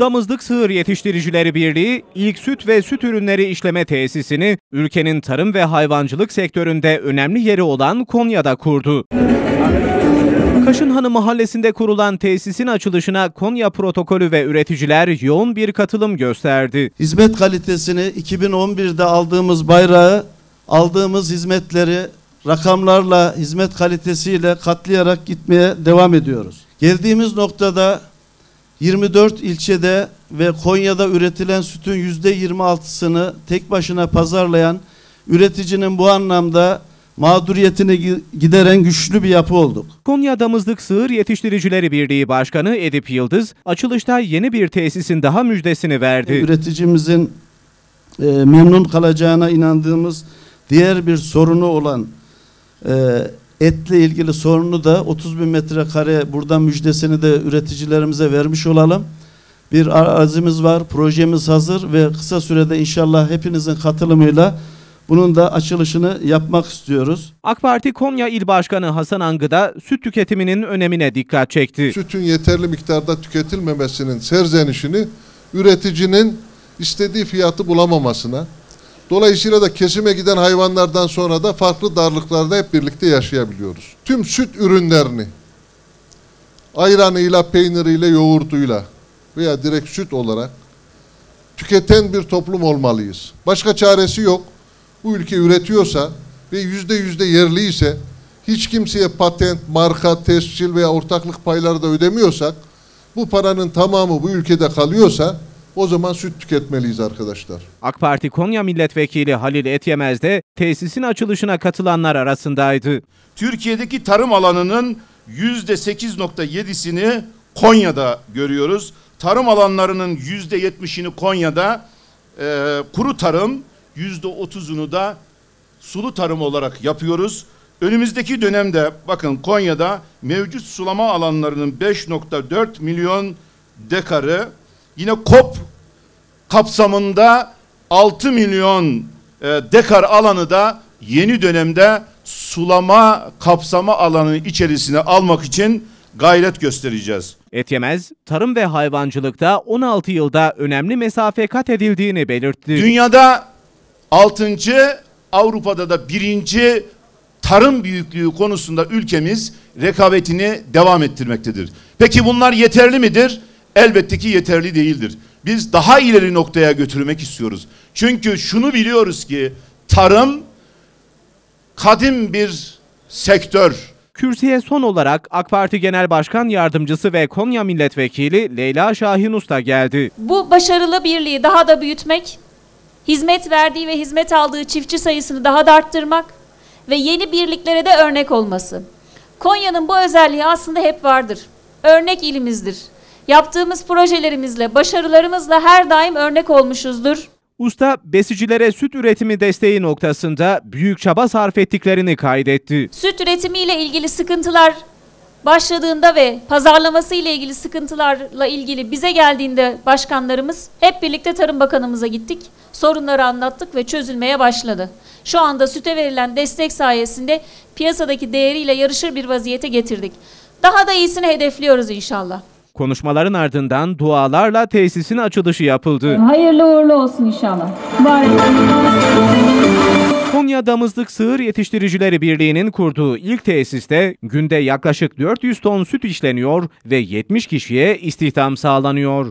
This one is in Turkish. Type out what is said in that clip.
Damızlık Sığır Yetiştiricileri Birliği ilk süt ve süt ürünleri işleme tesisini ülkenin tarım ve hayvancılık sektöründe önemli yeri olan Konya'da kurdu. Kaşınhanı mahallesinde kurulan tesisin açılışına Konya protokolü ve üreticiler yoğun bir katılım gösterdi. Hizmet kalitesini 2011'de aldığımız bayrağı, aldığımız hizmetleri rakamlarla, hizmet kalitesiyle katlayarak gitmeye devam ediyoruz. Geldiğimiz noktada 24 ilçede ve Konya'da üretilen sütün %26'sını tek başına pazarlayan üreticinin bu anlamda mağduriyetini gi- gideren güçlü bir yapı olduk. Konya Damızlık Sığır Yetiştiricileri Birliği Başkanı Edip Yıldız, açılışta yeni bir tesisin daha müjdesini verdi. Üreticimizin e, memnun kalacağına inandığımız diğer bir sorunu olan e, etle ilgili sorunu da 30 bin metrekare buradan müjdesini de üreticilerimize vermiş olalım. Bir arazimiz var, projemiz hazır ve kısa sürede inşallah hepinizin katılımıyla bunun da açılışını yapmak istiyoruz. AK Parti Konya İl Başkanı Hasan Angı da süt tüketiminin önemine dikkat çekti. sütün yeterli miktarda tüketilmemesinin serzenişini üreticinin istediği fiyatı bulamamasına, dolayısıyla da kesime giden hayvanlardan sonra da farklı darlıklarda hep birlikte yaşayabiliyoruz. Tüm süt ürünlerini ayranıyla, peyniriyle, yoğurduyla veya direkt süt olarak tüketen bir toplum olmalıyız. Başka çaresi yok. Bu ülke üretiyorsa ve yüzde yüzde yerliyse hiç kimseye patent, marka, tescil veya ortaklık payları da ödemiyorsak bu paranın tamamı bu ülkede kalıyorsa o zaman süt tüketmeliyiz arkadaşlar. AK Parti Konya Milletvekili Halil Etyemez de tesisin açılışına katılanlar arasındaydı. Türkiye'deki tarım alanının yüzde 8.7'sini Konya'da görüyoruz. Tarım alanlarının yüzde 70'ini Konya'da, e, kuru tarım yüzde 30'unu da sulu tarım olarak yapıyoruz. Önümüzdeki dönemde bakın Konya'da mevcut sulama alanlarının 5.4 milyon dekarı yine KOP kapsamında 6 milyon e, dekar alanı da yeni dönemde sulama kapsama alanı içerisine almak için gayret göstereceğiz. Etyemez, tarım ve hayvancılıkta 16 yılda önemli mesafe kat edildiğini belirtti. Dünyada 6. Avrupa'da da birinci tarım büyüklüğü konusunda ülkemiz rekabetini devam ettirmektedir. Peki bunlar yeterli midir? Elbette ki yeterli değildir. Biz daha ileri noktaya götürmek istiyoruz. Çünkü şunu biliyoruz ki tarım kadim bir sektör. Kürsüye son olarak AK Parti Genel Başkan Yardımcısı ve Konya Milletvekili Leyla Şahin Usta geldi. Bu başarılı birliği daha da büyütmek, hizmet verdiği ve hizmet aldığı çiftçi sayısını daha da arttırmak ve yeni birliklere de örnek olması. Konya'nın bu özelliği aslında hep vardır. Örnek ilimizdir. Yaptığımız projelerimizle, başarılarımızla her daim örnek olmuşuzdur. Usta, besicilere süt üretimi desteği noktasında büyük çaba sarf ettiklerini kaydetti. Süt üretimiyle ilgili sıkıntılar başladığında ve pazarlaması ile ilgili sıkıntılarla ilgili bize geldiğinde başkanlarımız hep birlikte Tarım Bakanımıza gittik. Sorunları anlattık ve çözülmeye başladı. Şu anda süte verilen destek sayesinde piyasadaki değeriyle yarışır bir vaziyete getirdik. Daha da iyisini hedefliyoruz inşallah. Konuşmaların ardından dualarla tesisin açılışı yapıldı. Hayırlı uğurlu olsun inşallah. Mübarek. Konya Damızlık Sığır Yetiştiricileri Birliği'nin kurduğu ilk tesiste günde yaklaşık 400 ton süt işleniyor ve 70 kişiye istihdam sağlanıyor.